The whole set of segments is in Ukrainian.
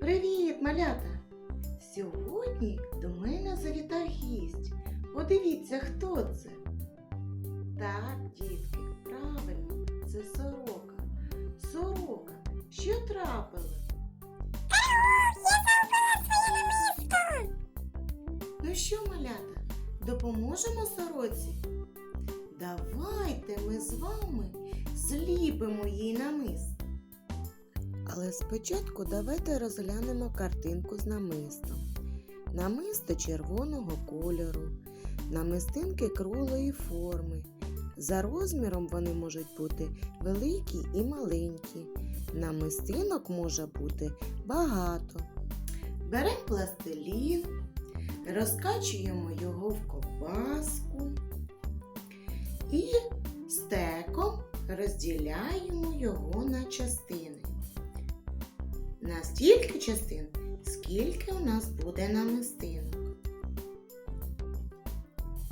Привіт, малята! Сьогодні до мене завітав гість. Подивіться, хто це. Так, дітки, правильно, це сорока. Сорока, що трапилось? Ну що, малята, допоможемо сороці? Давайте ми з вами зліпимо їй намисто. Але спочатку давайте розглянемо картинку з намистом. Намисто червоного кольору, намистинки круглої форми. За розміром вони можуть бути великі і маленькі. Намистинок може бути багато. Беремо пластилін, розкачуємо його в ковбаску і стеком розділяємо його на частини. На стільки частин, скільки у нас буде намистинок.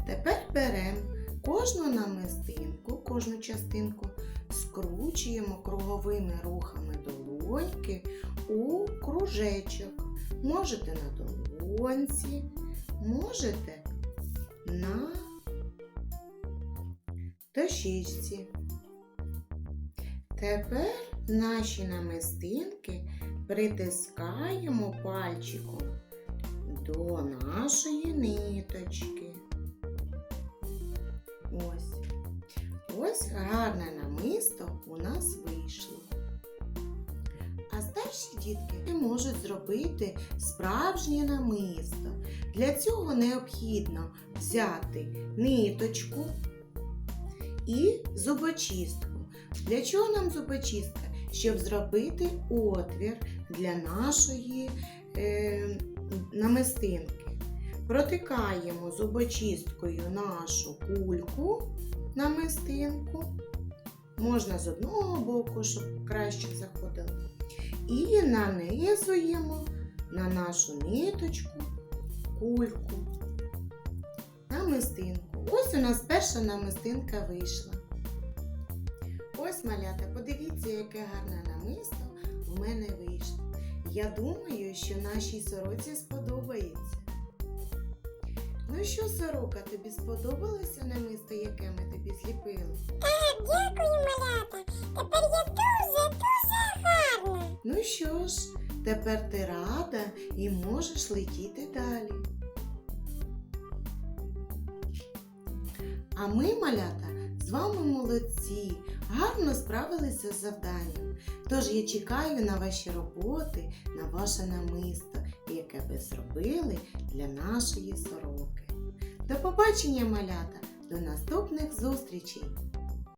Тепер беремо кожну намистинку, кожну частинку, скручуємо круговими рухами долоньки у кружечок. Можете на долонці, можете на дощечці. Тепер наші намистинки притискаємо пальчиком до нашої ниточки. Ось. Ось гарне намисто у нас вийшло. А старші дітки можуть зробити справжнє намисто. Для цього необхідно взяти ниточку і зубочистку. Для чого нам зубочистка? Щоб зробити отвір для нашої е, намистинки. Протикаємо зубочисткою нашу кульку намистинку. Можна з одного боку, щоб краще заходило. І нанизуємо на нашу ниточку кульку. Намистинку. Ось у нас перша намистинка вийшла. Ось малята, подивіться, яке гарне намисто в мене вийшло. Я думаю, що нашій сороці сподобається. Ну що, сорока, тобі сподобалося намисто, яке ми тобі зліпили? Так, дякую, малята. Тепер я дуже, дуже гарна. Ну що ж, тепер ти рада і можеш летіти далі. А ми, малята, з вами молодці, гарно справилися з завданням. Тож я чекаю на ваші роботи, на ваше намисто, яке ви зробили для нашої сороки. До побачення, малята! До наступних зустрічей!